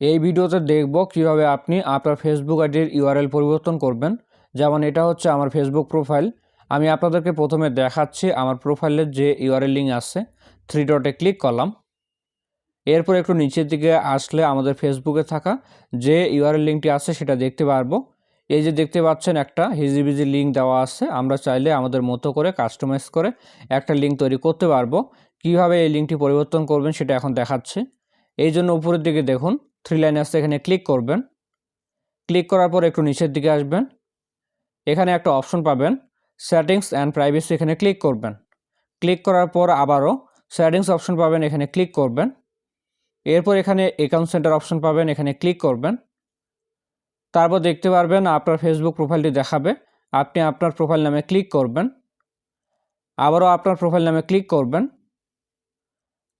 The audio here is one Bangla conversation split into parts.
এই ভিডিওতে দেখব কীভাবে আপনি আপনার ফেসবুক আইডির ইউআরএল পরিবর্তন করবেন। যেমন এটা হচ্ছে আমার ফেসবুক প্রোফাইল আমি আপনাদেরকে প্রথমে দেখাচ্ছি আমার প্রোফাইলের যে ইউআরএল লিঙ্ক আছে। থ্রি ডটে ক্লিক করলাম। এরপর একটু নিচের দিকে আসলে আমাদের ফেসবুকে থাকা যে ইউআরএল লিঙ্কটি আছে সেটা দেখতে পারব। এই যে দেখতে পাচ্ছেন একটা হিজিবিজি লিঙ্ক দেওয়া আছে। আমরা চাইলে আমাদের মতো করে কাস্টমাইজ করে একটা লিঙ্ক তৈরি করতে পারব। কীভাবে এই লিঙ্কটি পরিবর্তন করবেন সেটা এখন দেখাচ্ছে। এই জন্য উপরের দিকে দেখুন। থ্রি লাইন আসছে এখানে ক্লিক করবেন। ক্লিক করার পর একটু নিচের দিকে আসবেন। এখানে একটা অপশন পাবেন সেটিংস অ্যান্ড প্রাইভেসি এখানে ক্লিক করবেন। ক্লিক করার পর আবারও সেটিংস অপশন পাবেন, এখানে ক্লিক করবেন। এরপর এখানে অ্যাকাউন্ট সেন্টার অপশন পাবেন, এখানে ক্লিক করবেন। তারপর দেখতে পারবেন, আপনার ফেসবুক প্রোফাইলটি দেখাবে। আপনি আপনার প্রোফাইল নামে ক্লিক করবেন। আবারও আপনার প্রোফাইল নামে ক্লিক করবেন।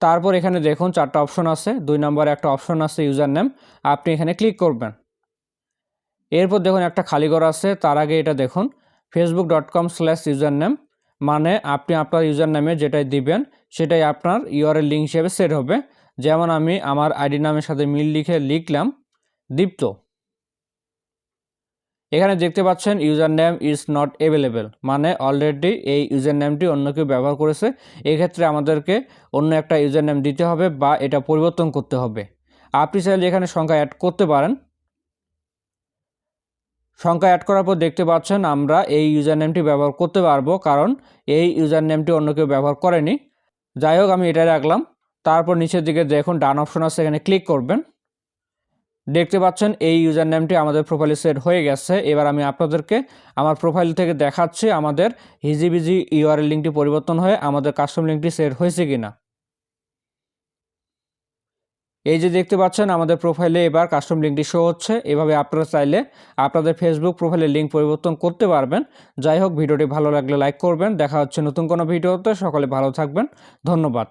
তারপর এখানে দেখুন চারটা অপশন আছে, দুই নম্বরে একটা অপশন আছে ইউজার নেম আপনি এখানে ক্লিক করবেন। এরপর দেখুন একটা খালি ঘর আছে, তার আগে এটা দেখুন Facebook dot com slash user name মানে আপনি আপনার ইউজার নেমে যেটাই দিবেন, সেটাই আপনার ইউআরএল লিঙ্ক হিসেবে সেট হবে। যেমন আমি আমার আইডি নামের সাথে মিল লিখে লিখলাম, দীপ্ত। এখানে দেখতে পাচ্ছেন user name is not available মানে অলরেডি এই ইউজার নেমটি অন্য কেউ ব্যবহার করেছে। এক্ষেত্রে আমাদেরকে অন্য একটা ইউজার নেম দিতে হবে বা এটা পরিবর্তন করতে হবে। আপনি চাইলে এখানে সংখ্যা অ্যাড করতে পারেন। সংখ্যা অ্যাড করার পর দেখতে পাচ্ছেন আমরা এই ইউজার নেমটি ব্যবহার করতে পারব, কারণ এই ইউজার নেমটি অন্য কেউ ব্যবহার করেনি। যাই হোক, আমি এটা রাখলাম। তারপর নিচের দিকে দেখুন ডান অপশন আছে, এখানে ক্লিক করবেন। দেখতে পাচ্ছেন এই ইউজার নেমটি আমাদের প্রোফাইলে সেট হয়ে গেছে। এবার আমি আপনাদেরকে আমার প্রোফাইল থেকে দেখাচ্ছি আমাদের হিজিবিজি ইউআরএল লিঙ্কটি পরিবর্তন হয়ে আমাদের কাস্টম লিঙ্কটি সেট হয়েছে কিনা। এই যে দেখতে পাচ্ছেন আমাদের প্রোফাইলে এবার কাস্টম লিঙ্কটি শো হচ্ছে। এভাবে আপনারা চাইলে আপনাদের ফেসবুক প্রোফাইলের লিঙ্ক পরিবর্তন করতে পারবেন। যাই হোক, ভিডিওটি ভালো লাগলে লাইক করবেন। দেখা হচ্ছে নতুন কোনো ভিডিওতে। সকলে ভালো থাকবেন। ধন্যবাদ।